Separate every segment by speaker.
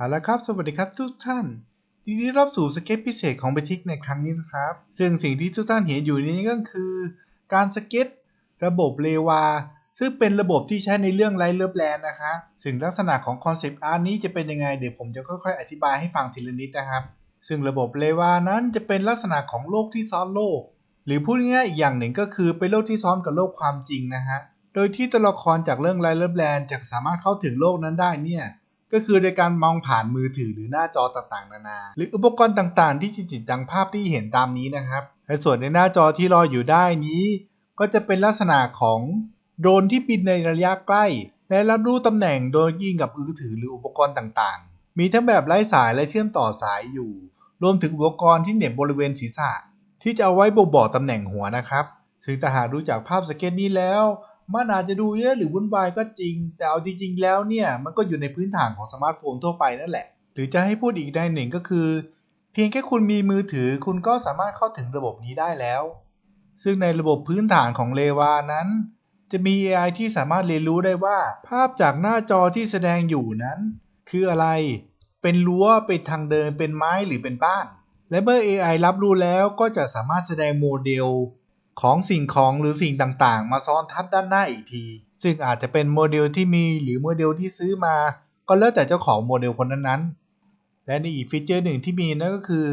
Speaker 1: เอาละครับ สวัสดีครับทุกท่านยินดีรับสู่สเก็ตพิเศษของบิทิกในครั้งนี้นะครับ ซึ่งสิ่งที่ทุกท่านเห็นอยู่นี้ก็คือ การสเก็ตระบบเลวา ซึ่งเป็นระบบที่ใช้ในเรื่องไลท์เลิฟแลนด์นะครับซึ่งลักษณะของคอนเซปต์อาร์นี้จะเป็นยังไง เดี๋ยวผมจะค่อยๆ อธิบายให้ฟังทีละนิดนะครับ ซึ่งระบบเลวานั้นจะเป็นลักษณะของโลกที่ซ้อนโลก หรือพูดง่ายๆอีกอย่างหนึ่งก็คือเป็นโลกที่ซ้อนกับโลกความจริงนะฮะ โดยที่ตัวละครจากเรื่องไลท์เลิฟแลนด์จะสามารถเข้าถึงโลกนั้นได้เนี่ย ก็คือโดยการมองผ่านมือถือหรือหน้าจอต่างๆ นานา หรืออุปกรณ์ต่างๆ ที่ติดดังภาพที่เห็นตามนี้นะครับและส่วนในหน้าจอที่รออยู่ได้นี้ ก็จะเป็นลักษณะของโดรนที่บินในระยะใกล้ และรับรู้ตำแหน่งโดยยิงกับมือถือหรืออุปกรณ์ต่างๆ มีทั้งแบบไร้สายและเชื่อมต่อสายอยู่ รวมถึงอุปกรณ์ที่เหน็บบริเวณศีรษะ ที่จะเอาไว้บ่งบอกตำแหน่งหัวนะครับซึ่งถ้าหากดูจากภาพสเก็ตนี้แล้ว มันอาจจะดูเยอะหรือวุ่นวายก็จริง แต่เอาจริงๆแล้วเนี่ยมันก็อยู่ในพื้นฐานของสมาร์ทโฟนทั่วไปนั่นแหละ หรือจะให้พูดอีกในหนึ่งก็คือ เพียงแค่คุณมีมือถือคุณก็สามารถเข้าถึงระบบนี้ได้แล้ว ซึ่งในระบบพื้นฐานของเลวานั้น จะมี AI ที่สามารถเรียนรู้ได้ว่า ภาพจากหน้าจอที่แสดงอยู่นั้น คืออะไร เป็นรั้วเป็นทางเดินเป็นไม้หรือเป็นบ้าน และเมื่อ AI รับรู้แล้วก็จะสามารถแสดงโมเดล ของสิ่งของหรือสิ่งต่างๆ มาซ้อนทับด้านหน้าอีกที ซึ่งอาจจะเป็นโมเดลที่มีหรือโมเดลที่ซื้อมา ก็แล้วแต่เจ้าของโมเดลคนนั้นๆ และในอีกฟีเจอร์หนึ่งที่มีนั่นก็คือ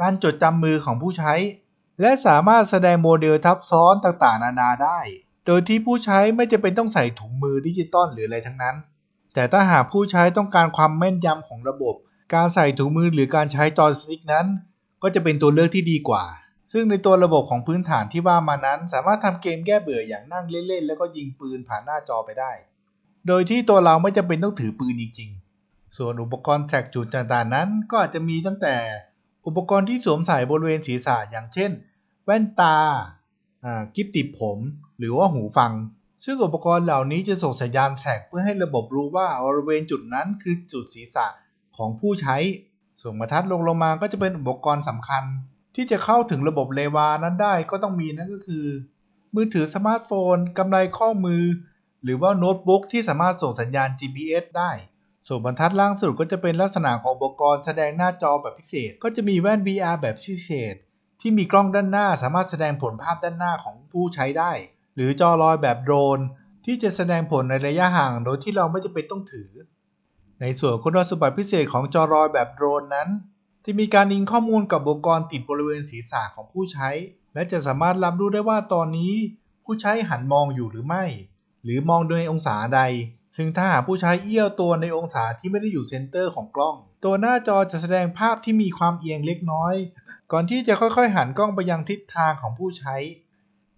Speaker 1: การจดจำมือของผู้ใช้ และสามารถแสดงโมเดลทับซ้อนต่างๆ นานาได้ โดยที่ผู้ใช้ไม่จำเป็นต้องใส่ถุงมือดิจิตอลหรืออะไรทั้งนั้น แต่ถ้าหากผู้ใช้ต้องการความแม่นยำของระบบ การใส่ถุงมือหรือการใช้จอยสติ๊กนั้น ก็จะเป็นตัวเลือกที่ดีกว่า ซึ่งในตัวระบบของพื้นฐานที่ว่ามานั้น สามารถทำเกมแก้เบื่ออย่างนั่งเล่นๆ แล้วก็ยิงปืนผ่านหน้าจอไปได้ โดยที่ตัวเราไม่จำเป็นต้องถือปืนจริงๆ ส่วนอุปกรณ์แทร็กจุดต่างๆนั้น ก็อาจจะมีตั้งแต่อุปกรณ์ที่สวมใส่บริเวณศีรษะอย่างเช่น แว่นตาอ่ากิ๊บติดผม หรือว่าหูฟัง ซึ่งอุปกรณ์เหล่านี้จะส่งสัญญาณแทร็กเพื่อให้ระบบรู้ว่าบริเวณจุดนั้นคือจุดศีรษะของผู้ใช้ ส่วนบรรทัดลงลงมาก็จะเป็นอุปกรณ์สำคัญ ที่จะเข้าถึงระบบเลวานั้นได้ก็ต้องมีนั่นก็คือ มือถือสมาร์ทโฟนกำไรข้อมือ หรือว่าโน้ตบุ๊กที่สามารถส่งสัญญาณ GPS ได้ ส่วนบรรทัดล่างสุดก็จะเป็นลักษณะของอุปกรณ์แสดงหน้าจอแบบพิเศษ ก็จะมีแว่น VR แบบพิเศษ ที่มีกล้องด้านหน้าสามารถแสดงผลภาพด้านหน้าของผู้ใช้ได้ หรือจอลอยแบบโดรน ที่จะแสดงผลในระยะห่างโดยที่เราไม่จำเป็นต้องถือ ในส่วนคุณสมบัติพิเศษของจอลอยแบบโดรนนั้น จะมีการอิงข้อมูลกับอุปกรณ์ติดบริเวณศีรษะของผู้ใช้ และจะสามารถรับรู้ได้ว่าตอนนี้ผู้ใช้หันมองอยู่หรือไม่ หรือมองโดยองศาใด ซึ่งถ้าหากผู้ใช้เอี้ยวตัวในองศาที่ไม่ได้อยู่เซนเตอร์ของกล้อง ตัวหน้าจอจะแสดงภาพที่มีความเอียงเล็กน้อย ก่อนที่จะค่อยๆ หันกล้องไปยังทิศทางของผู้ใช้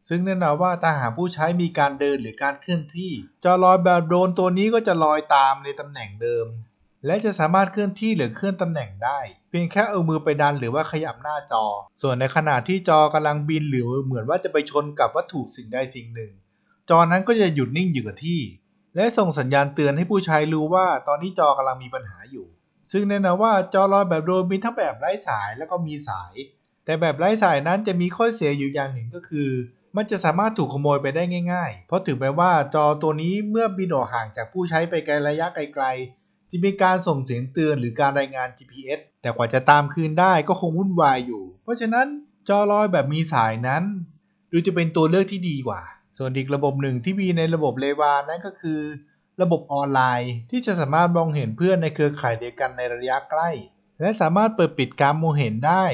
Speaker 1: ซึ่งแน่นอนว่าถ้าหากผู้ใช้มีการเดินหรือการเคลื่อนที่ จอลอยแบบโดรนตัวนี้ก็จะลอยตามในตำแหน่งเดิม และจะสามารถเคลื่อนที่หรือเคลื่อนตำแหน่งได้ เพียงแค่เอามือไปดันหรือว่าขยับหน้าจอ ส่วนในขณะที่จอกำลังบินหรือเหมือนว่าจะไปชนกับวัตถุสิ่งใดสิ่งหนึ่ง จอนั้นก็จะหยุดนิ่งอยู่กับที่ และส่งสัญญาณเตือนให้ผู้ใช้รู้ว่า ตอนนี้จอกำลังมีปัญหาอยู่ ซึ่งแน่นอนว่าจอลอยแบบโดรนมีทั้งแบบไร้สายแล้วก็มีสาย แต่แบบไร้สายนั้นจะมีข้อเสียอยู่อย่างหนึ่งก็คือมันจะสามารถถูกขโมยไปได้ง่าย ๆ เพราะถือไปว่าจอตัวนี้เมื่อบินออกห่างจากผู้ใช้ไปไกลระยะไกล จะมีการส่งเสียงเตือนหรือการรายงาน GPS แต่กว่าจะตามคืนได้ก็คงวุ่นวายอยู่ เพราะฉะนั้นจอลอยแบบมีสายนั้น ดูจะเป็นตัวเลือกที่ดีกว่า ส่วนอีกระบบหนึ่งที่มีในระบบเลวานั้นก็คือ ระบบออนไลน์ ที่จะสามารถมองเห็นเพื่อนในเครือข่ายเดียวกันในระยะใกล้ และสามารถเปิดปิดการมองเห็นได้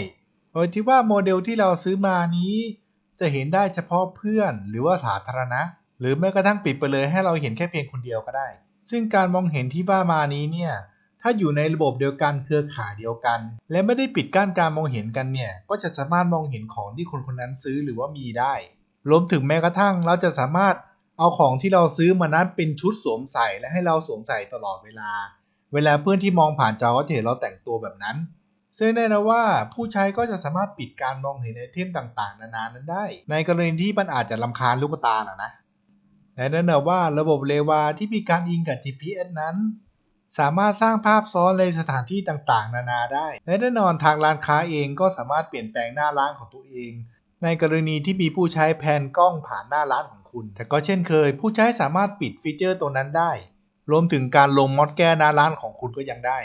Speaker 1: โดยที่ว่าโมเดลที่เราซื้อมานี้ จะเห็นได้เฉพาะเพื่อนหรือว่าสาธารณะ หรือแม้กระทั่งปิดไปเลยให้เราเห็นแค่เพียงคนเดียวก็ได้ ซึ่งการมองเห็นที่ว่ามานี้เนี่ยถ้าอยู่ในระบบเดียวกันเครือข่ายเดียวกัน และไม่ได้ปิดกั้นการมองเห็นกันเนี่ยก็จะสามารถมองเห็นของที่คนคนนั้นซื้อหรือว่ามีได้รวมถึงแม้กระทั่งเราจะสามารถเอาของที่เราซื้อมานั้นเป็นชุดสวมใส่และให้เราสวมใส่ตลอดเวลา เวลาเพื่อนที่มองผ่านจอก็จะเห็นเราแต่งตัวแบบนั้น ซึ่งแน่นะว่าผู้ใช้ก็จะสามารถปิดการมองเห็นไอเทมต่างๆ นานานั้นได้ ในกรณีที่มันอาจจะลำคาญลูกตาหนะนะ และแน่นอนว่าระบบเลวาที่มีการอิงกับ GPS นั้น สามารถสร้างภาพซ้อนในสถานที่ต่างๆ นานาได้ และแน่นอนทางร้านค้าเองก็สามารถเปลี่ยนแปลงหน้าร้านของตัวเอง ในกรณีที่มีผู้ใช้แผนกล้องผ่านหน้าร้านของคุณ แต่ก็เช่นเคย ผู้ใช้สามารถปิดฟีเจอร์ตัวนั้นได้ รวมถึงการลงมอดแก้หน้าร้านของคุณก็ยังได้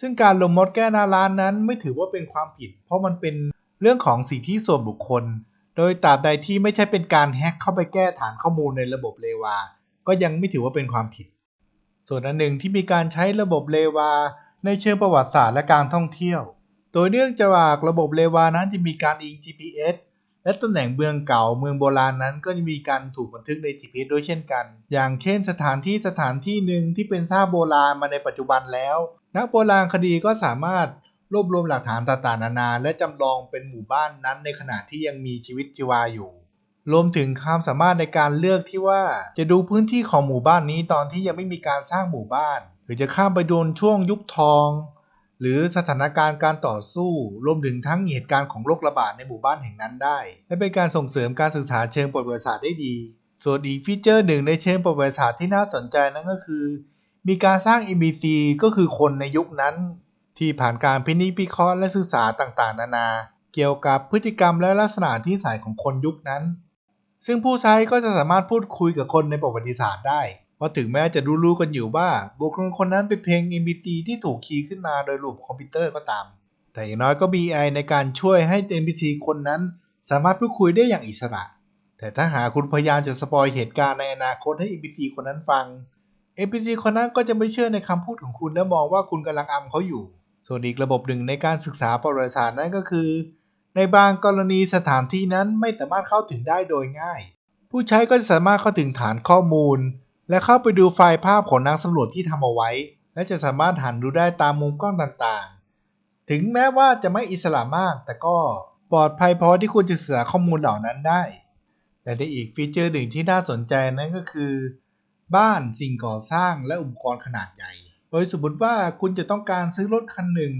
Speaker 1: ซึ่งการลงมดแก้หน้าร้านนั้นไม่ถือว่าเป็นความผิด เพราะมันเป็นเรื่องของสิทธิส่วนบุคคล โดยตราบใดที่ไม่ใช่เป็นการแฮ็กเข้าไปแก้ฐานข้อมูลในระบบเลวา ก็ยังไม่ถือว่าเป็นความผิด ส่วนอันหนึ่งที่มีการใช้ระบบเลวา ในเชิงประวัติศาสตร์และการท่องเที่ยว โดยเนื่องจากระบบเลวานั้นจะมีการอิง GPS และตำแหน่งเมืองเก่าเมืองโบราณนั้นก็จะมีการถูกบันทึกใน GPS ด้วยเช่นกัน อย่างเช่นสถานที่สถานที่หนึ่งที่เป็นซากโบราณมาในปัจจุบันแล้ว นักโบราณคดีก็สามารถ รวบรวมหลักฐานต่างๆนานา และจำลองเป็นหมู่บ้านนั้นในขณะที่ยังมีชีวิตชีวาอยู่ รวมถึงความสามารถในการเลือกที่ว่าจะดูพื้นที่ของหมู่บ้านนี้ตอนที่ยังไม่มีการสร้างหมู่บ้าน หรือจะข้ามไปโดนช่วงยุคทอง หรือสถานการณ์การต่อสู้ รวมถึงทั้งเหตุการณ์ของโรคระบาดในหมู่บ้านแห่งนั้นได้ และเป็นการส่งเสริมการศึกษาเชิงประวัติศาสตร์ได้ดี ส่วนอีกฟีเจอร์หนึ่งในเชิงประวัติศาสตร์ที่น่าสนใจนั่นก็คือ มีการสร้าง NPC ก็คือคนในยุคนั้น ที่ผ่านการพินิจพิเคราะห์และศึกษาต่างๆ นานา เกี่ยวกับพฤติกรรมและลักษณะที่ใส่ของคนยุคนั้น ซึ่งผู้ใช้ก็จะสามารถพูดคุยกับคนในประวัติศาสตร์ได้เพราะถึงแม้จะรู้ๆกันอยู่ว่าบุคคลคนนั้นเป็นเพียง NPC ที่ถูกคีย์ขึ้นมาโดยระบบคอมพิวเตอร์ก็ตาม แต่อย่างน้อยก็มี AI ในการช่วยให้ NPC คนนั้นสามารถพูดคุยได้อย่างอิสระ แต่ถ้าหาคุณพยายามจะสปอยเหตุการณ์ในอนาคตให้ NPC คนนั้นฟัง NPC คนนั้นก็จะไม่เชื่อในคำพูดของคุณและมองว่าคุณกำลังอำเขาอยู่ ส่วนอีกระบบหนึ่งในการศึกษาประวัติศาสตร์นั่นก็คือ ในบางกรณีสถานที่นั้นไม่สามารถเข้าถึงได้โดยง่าย ผู้ใช้ก็จะสามารถเข้าถึงฐานข้อมูล และเข้าไปดูไฟล์ภาพของนักสำรวจที่ทำเอาไว้ และจะสามารถหันดูได้ตามมุมกล้องต่างๆ ถึงแม้ว่าจะไม่อิสระมาก แต่ก็ปลอดภัยพอที่คุณจะศึกษาข้อมูลเหล่านั้นได้แต่ในอีกฟีเจอร์หนึ่งที่น่าสนใจนั่นก็คือ บ้านสิ่งก่อสร้างและอุปกรณ์ขนาดใหญ่ โดยสมมติว่าคุณจะต้องการซื้อรถคันหนึ่ง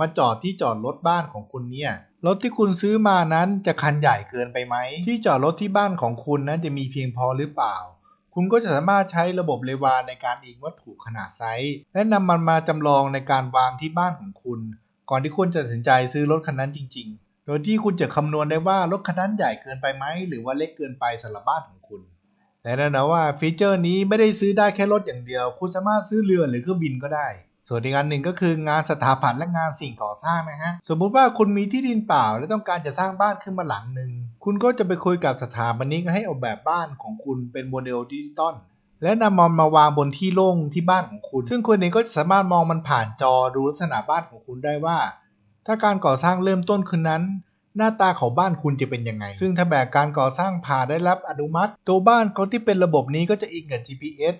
Speaker 1: มาจอดที่จอดรถบ้านของคุณเนี่ย รถที่คุณซื้อมานั้นจะคันใหญ่เกินไปไหม ที่จอดรถที่บ้านของคุณนั้นจะมีเพียงพอหรือเปล่า คุณก็จะสามารถใช้ระบบเลวาในการอิงวัตถุขนาดไซส์และนำมันมาจำลองในการวางที่บ้านของคุณ ก่อนที่คุณจะตัดสินใจซื้อรถคันนั้นจริง ๆ โดยที่คุณจะคำนวณได้ว่ารถคันนั้นใหญ่เกินไปไหมหรือว่าเล็กเกินไปสำหรับบ้านของคุณ แต่น่นอนว่าฟีเจอร์นี้ไม่ได้ซื้อได้แค่รถอย่างเดียว คุณสามารถซื้อเรือหรือเครื่องบินก็ได้ส่วนอีกอันหนึ่งก็คืองานสถาปัตย์และงานสิ่งก่อสร้างนะฮะ สมมุติว่าคุณมีที่ดินเปล่า และต้องการจะสร้างบ้านขึ้นมาหลังหนึ่ง คุณก็จะไปคุยกับสถาปนิกให้ออกแบบบ้านของคุณเป็นโมเดลดิจิตอลและนำมันมาวางบนที่โล่งที่บ้านของคุณ ซึ่งคุณเองก็จะสามารถมองมันผ่านจอดูลักษณะบ้านของคุณได้ว่า ถ้าการก่อสร้างเริ่มต้นคืนนั้น หน้าตาของบ้านคุณจะเป็นยังไง ซึ่งถ้าแบบการก่อสร้างผ่าได้รับอนุมัติ ตัวบ้านเขาที่เป็นระบบนี้ก็จะอิงกับ GPS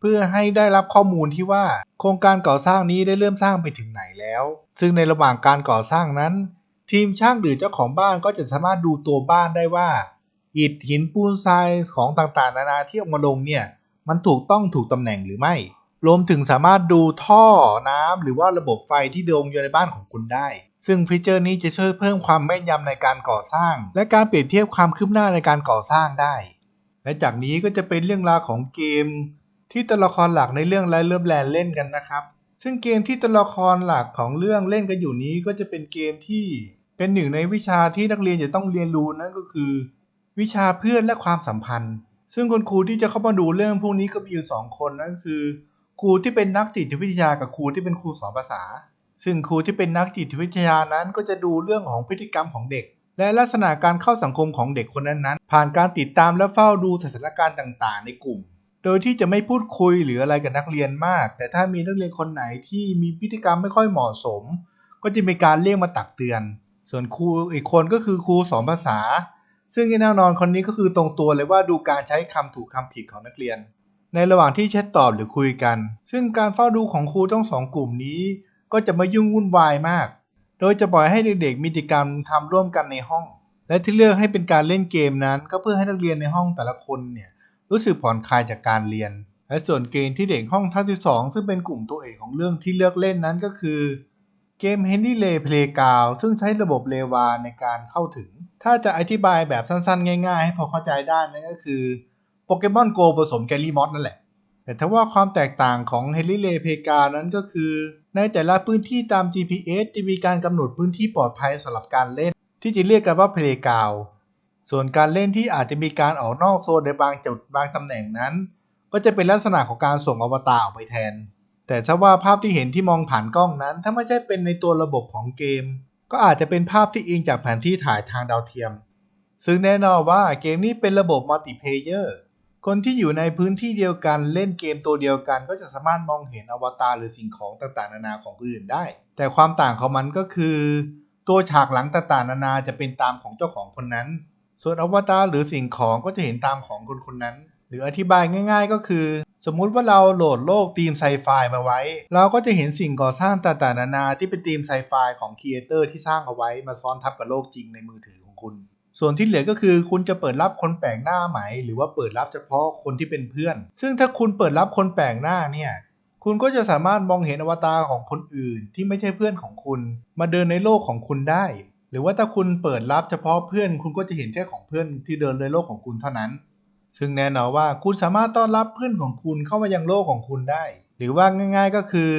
Speaker 1: เพื่อให้ได้รับข้อมูลที่ว่า โครงการก่อสร้างนี้ได้เริ่มสร้างไปถึงไหนแล้ว ซึ่งในระหว่างการก่อสร้างนั้น ทีมช่างหรือเจ้าของบ้านก็จะสามารถดูตัวบ้านได้ว่า อิฐหินปูนทรายของต่างๆ นานาที่เออกมาลงเนี่ย มันถูกต้องถูกตำแหน่งหรือไม่ รวมถึงสามารถดูท่อน้ำหรือว่าระบบไฟที่ดมอยู่ในบ้านของคุณได้ ซึ่งฟีเจอร์นี้จะช่วยเพิ่มความแม่นยำในการก่อสร้าง และการเปรียบเทียบความคืบหน้าในการก่อสร้างได้ และจากนี้ก็จะเป็นเรื่องราวของเกม ที่ตัวละครหลักในเรื่องไลเลิฟแลนเล่นกันนะครับ ซึ่งเกมที่ตัวละครหลักของเรื่องเล่นกันอยู่นี้ก็จะเป็นเกมที่เป็นหนึ่งในวิชาที่นักเรียนจะต้องเรียนรู้นั่นก็คือ วิชาเพื่อนและความสัมพันธ์ ซึ่งคุณครูที่จะเข้ามาดูเรื่องพวกนี้ก็มีอยู่สองคนนั่นก็คือ ครูที่เป็นนักจิตวิทยากับครูที่เป็นครูสอนภาษา ซึ่งครูที่เป็นนักจิตวิทยานั้นก็จะดูเรื่องของพฤติกรรมของเด็ก และลักษณะการเข้าสังคมของเด็กคนนั้นๆ ผ่านการติดตามและเฝ้าดูสถานการณ์ต่าง ๆ ในกลุ่ม โดยที่จะไม่พูดคุยหรืออะไรกับนักเรียนมาก แต่ถ้ามีนักเรียนคนไหนที่มีพฤติกรรมไม่ค่อยเหมาะสม ก็จะมีการเรียกมาตักเตือน ส่วนครูอีกคนก็คือครูสอนภาษาซึ่งแน่นอนคนนี้ก็คือตรงตัวเลยว่าดูการใช้คำถูกคำผิดของนักเรียน ในระหว่างที่แชทตอบหรือคุยกัน ซึ่งการเฝ้าดูของครูทั้งสองกลุ่มนี้ ก็จะไม่ยุ่งวุ่นวายมาก โดยจะปล่อยให้เด็กๆมีกิจกรรมทำร่วมกันในห้อง และที่เลือกให้เป็นการเล่นเกมนั้น ก็เพื่อให้นักเรียนในห้องแต่ละคนเนี่ยรู้สึกผ่อนคลายจากการเรียน และส่วนเกมที่เด็กห้องท่าที่สองซึ่งเป็นกลุ่มตัวเอกของเรื่องที่เลือกเล่นนั้นก็คือเกม Handy Lay Playground ซึ่งใช้ระบบเลวาในการเข้าถึง ถ้าจะอธิบายแบบสั้นๆ ง่ายๆ ให้พอเข้าใจได้นั่นก็คือ โปเกมอนโกผสมแกลลี่มอสนั่นแหละ แต่ถ้าว่าความแตกต่างของ h e n r y l a y p a y g r o u n d นั้นก็คือ ในแต่ละพื้นที่ตาม GPS จะมีการกำหนดพื้นที่ปลอดภัยสำหรับการเล่น ที่จะเรียกกันว่า Playground ส่วนการเล่นที่อาจจะมีการออกนอกโซนในบางจุดบางตำแหน่งนั้น ก็จะเป็นลักษณะของการส่งอวตารออกไปแทน แต่ถ้าว่าภาพที่เห็นที่มองผ่านกล้องนั้น ถ้าไม่ใช่เป็นในตัวระบบของเกม ก็อาจจะเป็นภาพที่อิงจากแผนที่ถ่ายทางดาวเทียม ซึ่งแน่นอนว่าเกมนี้เป็นระบบมัลติเพเยอร์ คนที่อยู่ในพื้นที่เดียวกันเล่นเกมตัวเดียวกัน ก็จะสามารถมองเห็นอวตารหรือสิ่งของต่างๆนานาของคนอื่นได้ แต่ความต่างของมันก็คือ ตัวฉากหลังต่างๆนานาจะเป็นตามของเจ้าของคนนั้น ส่วนอวตารหรือสิ่งของก็จะเห็นตามของคนคนนั้น หรืออธิบายง่าย ๆ ก็คือ สมมุติว่าเราโหลดโลกธีมไซไฟมาไว้ เราก็จะเห็นสิ่งก่อสร้างต่างๆนานาที่เป็นธีมไซไฟของครีเอเตอร์ที่สร้างเอาไว้มาซ้อนทับกับโลกจริงในมือถือของคุณ ส่วนที่เหลือก็คือคุณจะเปิดรับคนแปลกหน้าไหม หรือว่าเปิดรับเฉพาะคนที่เป็นเพื่อน ซึ่งถ้าคุณเปิดรับคนแปลกหน้าเนี่ยคุณก็จะสามารถมองเห็นอวตารของคนอื่นที่ไม่ใช่เพื่อนของคุณ มาเดินในโลกของคุณได้ หรือว่าถ้าคุณเปิดรับเฉพาะเพื่อน คุณก็จะเห็นแค่ของเพื่อนที่เดินในโลกของคุณเท่านั้น ซึ่งแน่นอนว่าคุณสามารถต้อนรับเพื่อนของคุณเข้ามายังโลกของคุณได้ หรือว่าง่าย ๆก็คือ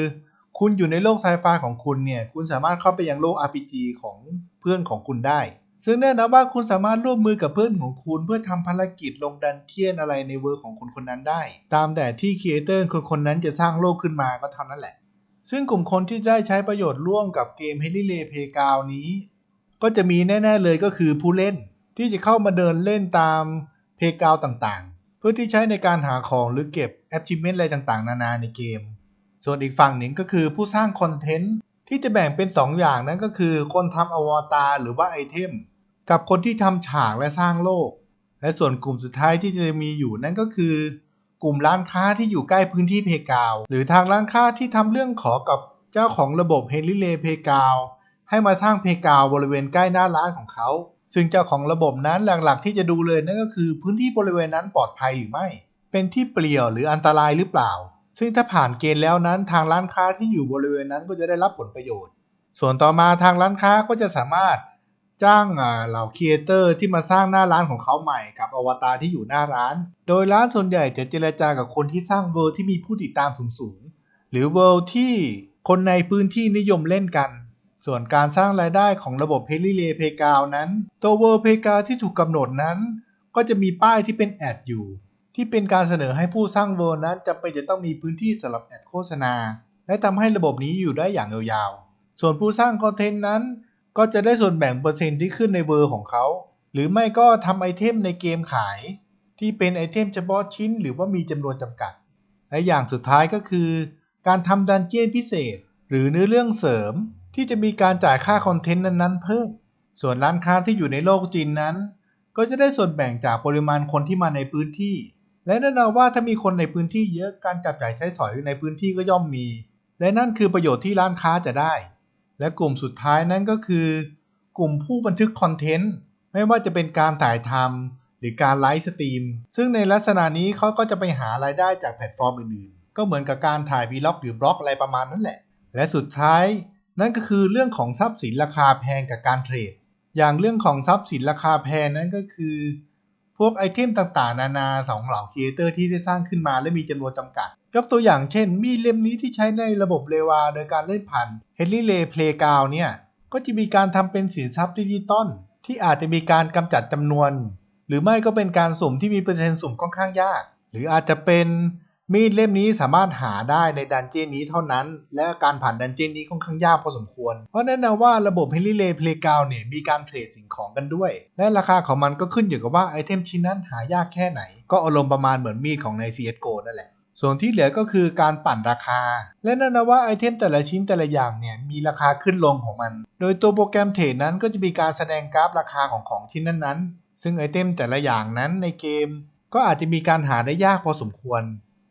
Speaker 1: คุณอยู่ในโลกไซไฟของคุณเนี่ยคุณสามารถเข้าไปยังโลก RPG ของเพื่อนของคุณได้ ซึ่งแน่นอนว่าคุณสามารถร่วมมือกับเพื่อนของคุณเพื่อทำภารกิจลงดันเจียนอะไรในเวิร์ของคนคนนั้นได้ ตามแต่ที่ครีเอเตอร์คนคนนั้นจะสร้างโลกขึ้นมาก็เท่านั้นแหละ ซึ่งกลุ่มคนที่ได้ใช้ประโยชน์ร่วมกับเกม h e l i l a y Playground นี้ ก็จะมีแน่ ๆ เลยก็คือผู้เล่นที่จะเข้ามาเดินเล่นตามเพกาวต่างๆ เพื่อที่ใช้ในการหาของหรือเก็บ achievement อะไรต่างๆ นานาในเกม ส่วนอีกฝั่งหนึ่งก็คือผู้สร้างคอนเทนต์ ที่จะแบ่งเป็น2ออย่างนั้นก็คือ คนทำอวตารหรือว่าไอเทม กับคนที่ทำฉากและสร้างโลก และส่วนกลุ่มสุดท้ายที่จะมีอยู่นั่นก็คือ กลุ่มร้านค้าที่อยู่ใกล้พื้นที่เพกาว หรือทางร้านค้าที่ทำเรื่องขอกับเจ้าของระบบเฮลิเลเพกาวให้มาสร้างเพกาวบริเวณใกล้หน้าร้านของเขา ซึ่งเจ้าของระบบนั้นหลักๆ ที่จะดูเลยนั่นก็คือ พื้นที่บริเวณนั้นปลอดภัยหรือไม่ เป็นที่เปลี่ยวหรืออันตรายหรือเปล่า ซึ่งถ้าผ่านเกณฑ์แล้วนั้นทางร้านค้าที่อยู่บริเวณนั้นก็จะได้รับผลประโยชน์ ส่วนต่อมาทางร้านค้าก็จะสามารถจ้างเหล่าครีเอเตอร์ที่มาสร้างหน้าร้านของเขาใหม่กับอวตารที่อยู่หน้าร้าน โดยร้านส่วนใหญ่จะเจรจากับคนที่สร้างเวิลด์ที่มีผู้ติดตามสูงๆ หรือเวิลด์ที่คนในพื้นที่นิยมเล่นกัน ส่วนการสร้างรายได้ของระบบเพลิเลเพกาวนั้น ตัวเวิลด์เพกาที่ถูกกำหนดนั้น ก็จะมีป้ายที่เป็นแอดอยู่ ที่เป็นการเสนอให้ผู้สร้างเวิลด์นั้นจำเป็นจะต้องมีพื้นที่สำหรับแอดโฆษณา และทำให้ระบบนี้อยู่ได้อย่างยาวๆ ส่วนผู้สร้างคอนเทนต์นั้น ก็จะได้ส่วนแบ่งเปอร์เซ็นต์ที่ขึ้นในเวอร์ของเขา หรือไม่ก็ทำไอเทมในเกมขาย ที่เป็นไอเทมเฉพาะชิ้น หรือว่ามีจำนวนจำกัด และอย่างสุดท้ายก็คือ การทำดันเจียนพิเศษ หรือเนื้อเรื่องเสริม ที่จะมีการจ่ายค่าคอนเทนต์นั้นๆ เพิ่ม ส่วนร้านค้าที่อยู่ในโลกจริงนั้น ก็จะได้ส่วนแบ่งจากปริมาณคนที่มาในพื้นที่ และแน่นอนว่าถ้ามีคนในพื้นที่เยอะการจับจ่ายใช้สอยในพื้นที่ก็ย่อมมี และนั่นคือประโยชน์ที่ร้านค้าจะได้ และกลุ่มสุดท้ายนั้นก็คือ กลุ่มผู้บันทึกคอนเทนต์ไม่ว่าจะเป็นการถ่ายทำหรือการไลฟ์สตรีม ซึ่งในลักษณะนี้เขาก็จะไปหารายได้จากแพลตฟอร์มอื่นๆ ก็เหมือนกับการถ่ายวีล็อกหรือบล็อกอะไรประมาณนั้นแหละ และสุดท้าย นั่นก็คือเรื่องของทรัพย์สินราคาแพงกับการเทรด อย่างเรื่องของทรัพย์สินราคาแพงนั้นก็คือ พวกไอเทมต่างๆ นานาสองเหล่าครีเอเตอร์ที่ได้สร้างขึ้นมาและมีจำนวนจำกัด ยกตัวอย่างเช่น มีดเล่มนี้ที่ใช้ในระบบเลวาโดยการเล่นผ่านเฮนรี่เล่เพลกาว์เนี่ย ก็จะมีการทำเป็นสินทรัพย์ดิจิตอลที่อาจจะมีการกำจัดจำนวน หรือไม่ก็เป็นการสุ่มที่มีเปอร์เซ็นต์สุ่มค่อนข้างยาก หรืออาจจะเป็น มีดเล่มนี้สามารถหาได้ในดันเจี้ยนนี้เท่านั้น และการผ่านดันเจี้ยนนี้ค่อนข้างยากพอสมควร เพราะแน่นอนว่าระบบ Henry Lay Playground เนี่ยมีการเทรดสิ่งของกันด้วย และราคาของมันก็ขึ้นอยู่กับว่าไอเทมชิ้นนั้นหายากแค่ไหน ก็อารมณ์ประมาณเหมือนมีดของใน CSGO นั่นแหละ ส่วนที่เหลือก็คือการปั่นราคา และนั่นนะว่าไอเทมแต่ละชิ้นแต่ละอย่างเนี่ยมีราคาขึ้นลงของมัน โดยตัวโปรแกรมเทรดนั้นก็จะมีการแสดงกราฟราคาของของชิ้นนั้นๆ ซึ่งไอเทมแต่ละอย่างนั้นในเกม ก็อาจจะมีการหาได้ยากพอสมควร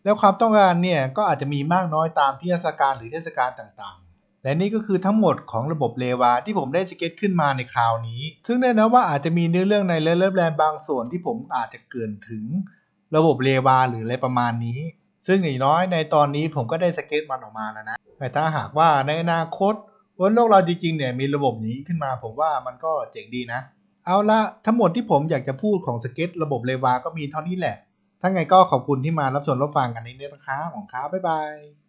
Speaker 1: แล้วความต้องการเนี่ยก็อาจจะมีมากน้อยตามที่เทศกาลหรือเทศกาลต่างๆ และนี่ก็คือทั้งหมดของระบบเลวาที่ผมได้สเก็ตขึ้นมาในคราวนี้ ซึ่งแน่นอนว่าอาจจะมีเนื้อเรื่องในเลิฟแลนด์บางส่วนที่ผมอาจจะเกินถึงระบบเลวาหรืออะไรประมาณนี้ ซึ่งอย่างน้อยในตอนนี้ผมก็ได้สเก็ตมันออกมาแล้วนะ แต่ถ้าหากว่าในอนาคตวันโลกเราจริงๆเนี่ยมีระบบนี้ขึ้นมา ผมว่ามันก็เจ๋งดีนะ เอาละทั้งหมดที่ผมอยากจะพูดของสเก็ตระบบเลวาก็มีเท่านี้แหละ ถ้าไงก็ขอบคุณที่มารับชมรับฟังกันในนี้นะครับของค้าบ๊ายบาย